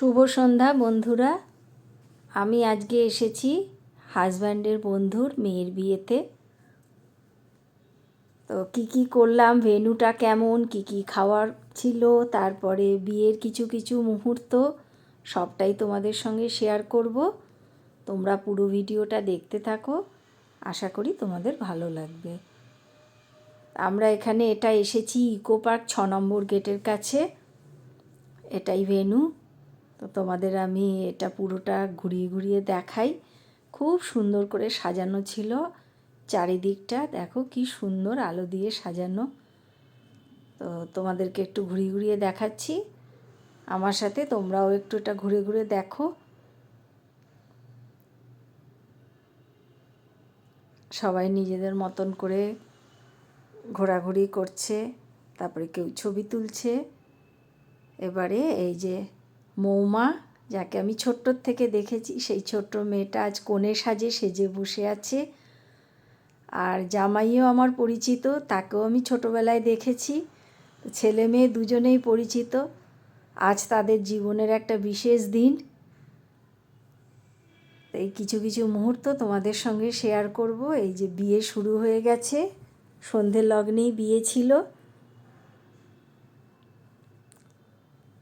শুভ সন্ধ্যা, বন্ধুরা। আমি আজকে এসেছি হাজব্যান্ডের বন্ধুর মেয়ের বিয়েতে। তো কি কি করলাম ভেনুটা কেমন, কি কি খাওয়ার ছিল, তারপরে বিয়ের কিছু কিছু মুহূর্ত, সবটাই তোমাদের সঙ্গে শেয়ার করব। তোমরা পুরো ভিডিওটা দেখতে থাকো, আশা করি তোমাদের ভালো লাগবে। আমরা এখানে এটা এসেছি ইকো পার্ক, ছ নম্বর গেটের কাছে। এটাই ভেনু তো তোমাদের আমি এটা পুরোটা ঘুরিয়ে ঘুরিয়ে দেখাই। খুব সুন্দর করে সাজানো ছিল চারিদিকটা। দেখো কি সুন্দর আলো দিয়ে সাজানো। তো তোমাদেরকে একটু ঘুরিয়ে ঘুরিয়ে দেখাচ্ছি। আমার সাথে তোমরাও একটু এটা ঘুরে ঘুরে দেখো। সবাই নিজেদের মতন করে ঘোরাঘুরি করছে, তারপরে কেউ ছবি তুলছে। এবারে এই যে মৌমা, যাকে আমি ছোট্টর থেকে দেখেছি, সেই ছোট্ট মেয়েটা আজ কোণে সাজে সেজে বসে আছে। আর জামাইও আমার পরিচিত, তাকেও আমি ছোটোবেলায় দেখেছি। ছেলে মেয়ে দুজনেই পরিচিত। আজ তাদের জীবনের একটা বিশেষ দিন। এই কিছু কিছু মুহূর্ত তোমাদের সঙ্গে শেয়ার করব। এই যে বিয়ে শুরু হয়ে গেছে, সন্ধে লগ্নেই বিয়ে ছিল।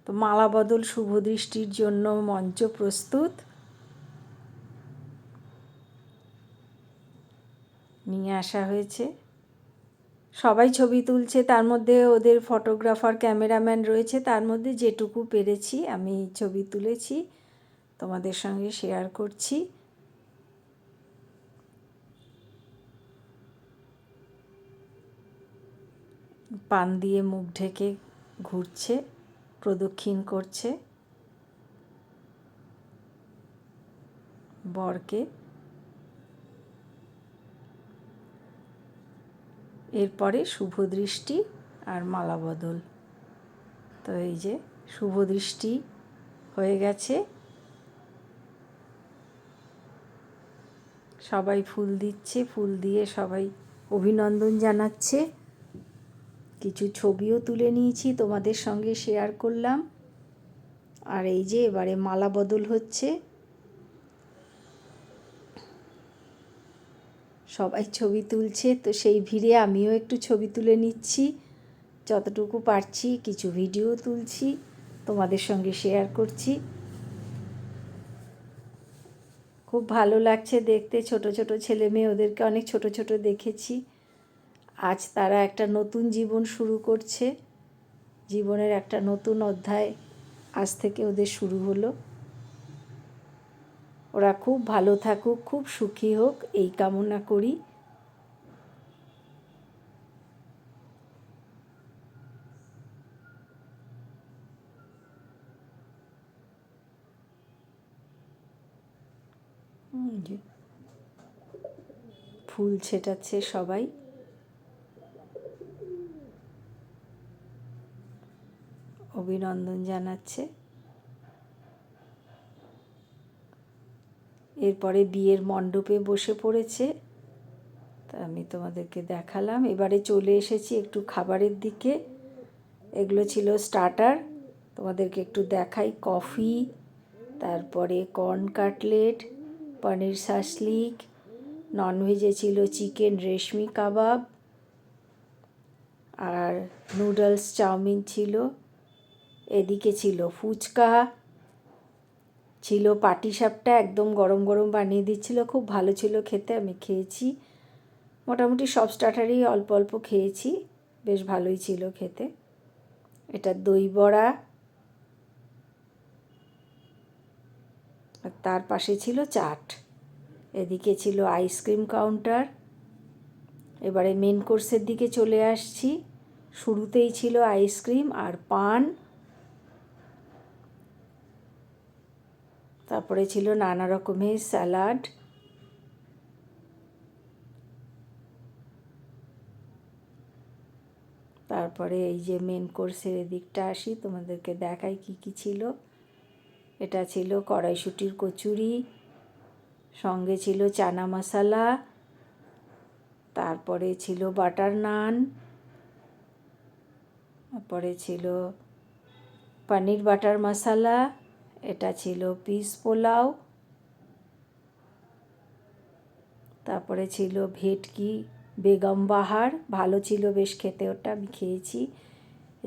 তো মালা বদল শুভ দৃষ্টির জন্য মঞ্চ প্রস্তুত। নিয়ে আসা হয়েছে। সবাই ছবি তুলছে, তার মধ্যে ওদের ফটোগ্রাফার, ক্যামেরাম্যান রয়েছে, তার মধ্যে যেটুকু পেরেছি আমি ছবি তুলেছি, তোমাদের সঙ্গে শেয়ার করছি। পান দিয়ে মুখ ঢেকে ঘুরছে। প্রদক্ষিণ করছে। বরকে। এরপরে শুভ দৃষ্টি আর মালা বদল। তো এই যে শুভ দৃষ্টি হয়ে গেছে। সবাই ফুল দিচ্ছে, ফুল দিয়ে সবাই অভিনন্দন জানাচ্ছে। কিছু ছবিও তুলে নিয়েছি, তোমাদের সঙ্গে শেয়ার করলাম। আর এই যে এবারে মালা বদল হচ্ছে। সবাই ছবি তুলছে, তো সেই ভিড়ে আমিও একটু ছবি তুলে নিচ্ছি। যতটুকু পারছি কিছু ভিডিও তুলছি, তোমাদের সঙ্গে শেয়ার করছি। খুব ভালো লাগছে দেখতে, ছোট ছোট ছেলে মেয়ে ওদেরকে অনেক ছোট ছোট দেখেছি। আজ তারা একটা নতুন জীবন শুরু করছে। জীবনের একটা নতুন অধ্যায় আজ থেকে ওদের শুরু হলো। ওরা খুব ভালো থাকুক, খুব সুখী হোক, এই কামনা করি। ফুল ছেটাচ্ছে সবাই। অভিনন্দন জানাচ্ছে। এরপরে বিয়ের মণ্ডপে বসে পড়েছে। তা আমি তোমাদেরকে দেখালাম। এবারে চলে এসেছি একটু খাবারের দিকে। এগুলো ছিল স্টার্টার। তোমাদেরকে একটু দেখাই। কফি, তারপরে কর্ন কাটলেট, পনির শাসলিক ননভেজে ছিল চিকেন রেশমি কাবাব, আর নুডলস চাউমিন ছিল। এদিকে ছিল ফুচকা, ছিল পাটিসাপটা একদম গরম গরম বানিয়ে দিচ্ছিল, খুব ভালো ছিল খেতে, আমি খেয়েছি। মোটামুটি সব স্টার্টারই অল্প অল্প খেয়েছি, বেশ ভালোই ছিল খেতে। এটা দই বড়া, আর তার পাশে ছিল চাট। এদিকে ছিল আইসক্রিম কাউন্টার। এবারে মেন কোর্সের দিকে চলে আসছি। শুরুতেই ছিল আইসক্রিম আর পান। তারপরে ছিল নানা রকমের স্যালাড। তারপরে এই যে মেন কোর্সের এদিকটা আসি, তোমাদেরকে দেখাই কি কি ছিল। এটা ছিল কড়াইশুটির কচুরি, সঙ্গে ছিল চানা মশালা, তারপরে ছিল বাটার নান, তারপরে ছিল পনির বাটার মশালা এটা ছিল পিস পোলাও, তারপরে ছিল ভেটকি বেগম বাহার, ভালো ছিল বেশ খেতে ওটা, আমি খেয়েছি।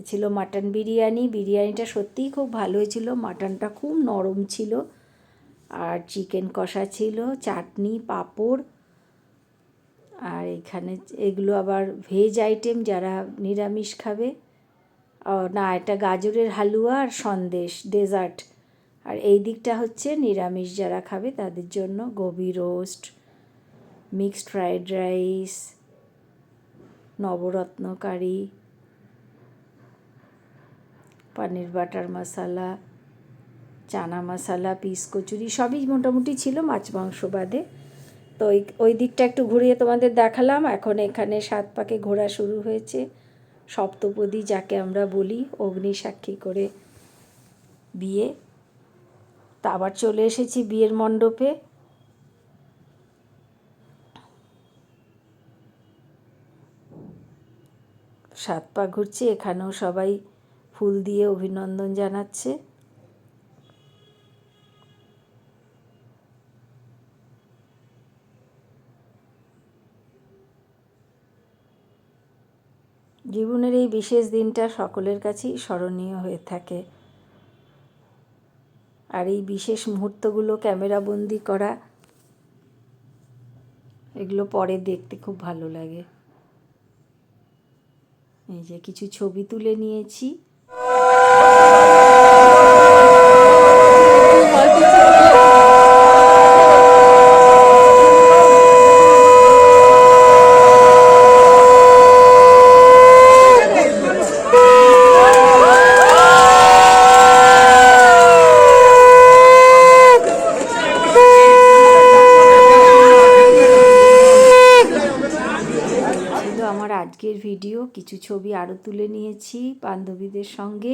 ছিল মাটন বিরিয়ানি, বিরিয়ানিটা সত্যিই খুব ভালো হয়েছিল, মাটনটা খুব নরম ছিল। আর চিকেন কষা ছিল, চাটনি, পাঁপড়, আর এখানে এগুলো আবার ভেজ আইটেম যারা নিরামিষ খাবে। না, এটা গাজরের হালুয়া আর সন্দেশ, ডেজার্ট। আর এই দিকটা হচ্ছে নিরামিষ যারা খাবে তাদের জন্য gobi roast mixed fried rice navratan curry paneer butter masala, chana masala, peas kachori সবই মোটামুটি ছিল মাছ মাংস বাদে। তো ওই ওই দিকটা একটু ঘুরিয়ে তোমাদের দেখালাম। এখন এখানে সাত পাকে ঘোরা শুরু হয়েছে। সপ্তপদী যাকে আমরা বলি অগ্নি সাক্ষী করে বিয়ে। তা আবার চলে এসেছি বিয়ের মণ্ডপে। সাত পা ঘুরছে, এখানেও সবাই ফুল দিয়ে অভিনন্দন জানাচ্ছে। জীবনের এই বিশেষ দিনটা সকলের কাছেই স্মরণীয় হয়ে থাকে। আর এই বিশেষ মুহূর্তগুলো ক্যামেরাবন্দি করা, এগুলো পরে দেখতে খুব ভালো লাগে। এই যে কিছু ছবি তুলে নিয়েছি ছিল আমার আজকের ভিডিও কিছু ছবি আরও তুলে নিয়েছি বান্ধবীদের সঙ্গে।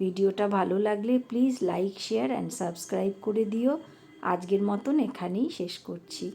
ভিডিওটা ভালো লাগলে please like share and subscribe করে দিও। আজকের মতন এখানেই শেষ করছি।